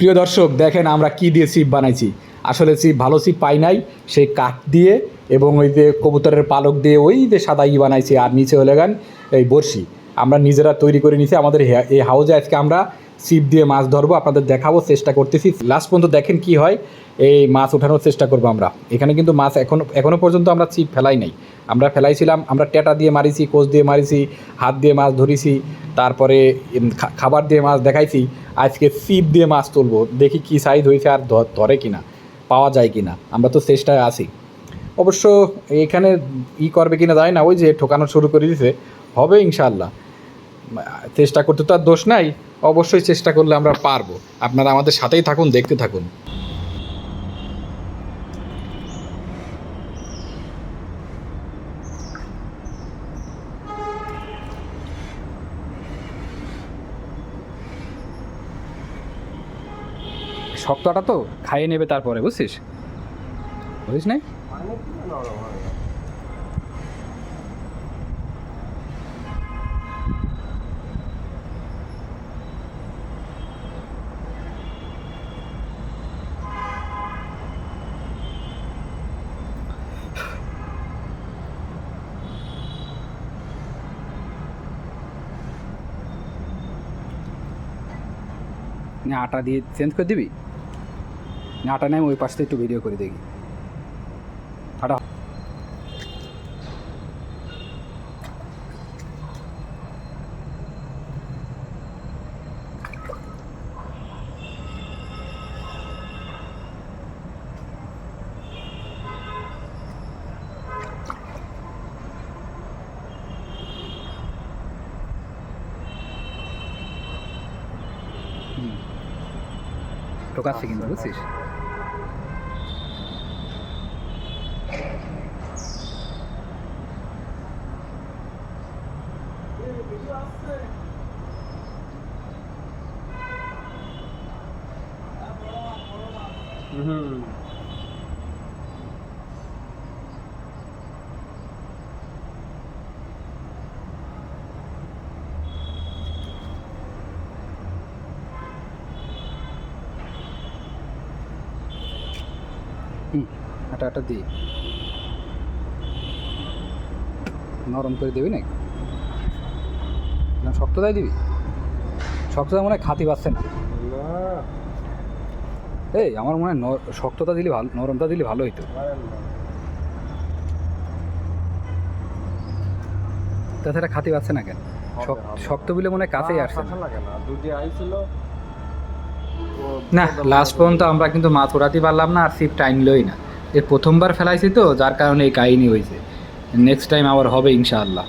প্রিয় দর্শক, দেখেন আমরা কি দিয়ে সিপ বানাইছি। আসলে সিপ ভালো সিপ পাই নাই, সেই কাঠ দিয়ে এবং ওই যে কবুতরের পালক দিয়ে ওই যে সাদা ই বানাইছি, আর নিচে হলে গান এই বড়শি। আমরা নিজেরা তৈরি করে নিছি, আমাদের এই হাউজে আজকে আমরা সিপ দিয়ে মাছ ধরবো, আপনাদের দেখাবো, চেষ্টা করতেছি। লাস্ট পর্যন্ত দেখেন কি হয়, এই মাছ ওঠানোর চেষ্টা করব আমরা। এখানে কিন্তু মাছ এখনও এখনও পর্যন্ত আমরা ছিপ ফেলাই নাই। আমরা ফেলাইছিলাম, আমরা টেটা দিয়ে মারিছি, কোচ দিয়ে মারিছি, হাত দিয়ে মাছ ধরিছি, তারপরে খাবার দিয়ে মাছ দেখাইছি, আজকে ছিপ দিয়ে মাছ তুলবো। দেখি কি সাইজ হয়েছে আর ধরে কিনা, পাওয়া যায় কিনা। আমরা তো চেষ্টায় আছি। অবশ্য এখানে ই করবে কিনা যায় না, ওই যে ঠোকানো শুরু করে দিছে। হবে ইনশাল্লাহ চেষ্টা করতে তো আর দোষ নাই, অবশ্যই চেষ্টা করলে আমরা পারব। আপনারা আমাদের সাথেই থাকুন, দেখতে থাকুন। শক্তটা তো খাইয়ে নেবে তারপরে, বুঝছিস? বুঝিস নাই? আটা দিয়ে চেঞ্জ করে দিবি? না আটা নেই ওই পাশ থেকে একটু ভিডিও করে দেখি। আটা। টোকাচ্ছে কিন্তু বুঝছিস হুম আটা আটা দিয়ে। নরম করে দিবি নাকি? না শক্ততাই দিবি? শক্ততা মনে হয় খাতি পাচ্ছে না। এই আমার মনে হয় ন- শক্ততা দিলে ভালো নরমতা দিলে ভালো হইতো। তাছাড়া খাতি পাচ্ছে না কেন? শক- শক্ত বলে মনে হয় কাছেই আসছে না। না। দুটি আইছিল না লাস্ট পর্যন্ত আমরা কিন্তু মাছ ওড়াতে পারলাম না আর সিপ টাইনলই না। এর প্রথমবার ফেলাইছি তো, যার কারণে এই কাহিনী হয়েছে নেক্সট টাইম আবার হবে ইনশাআল্লাহ।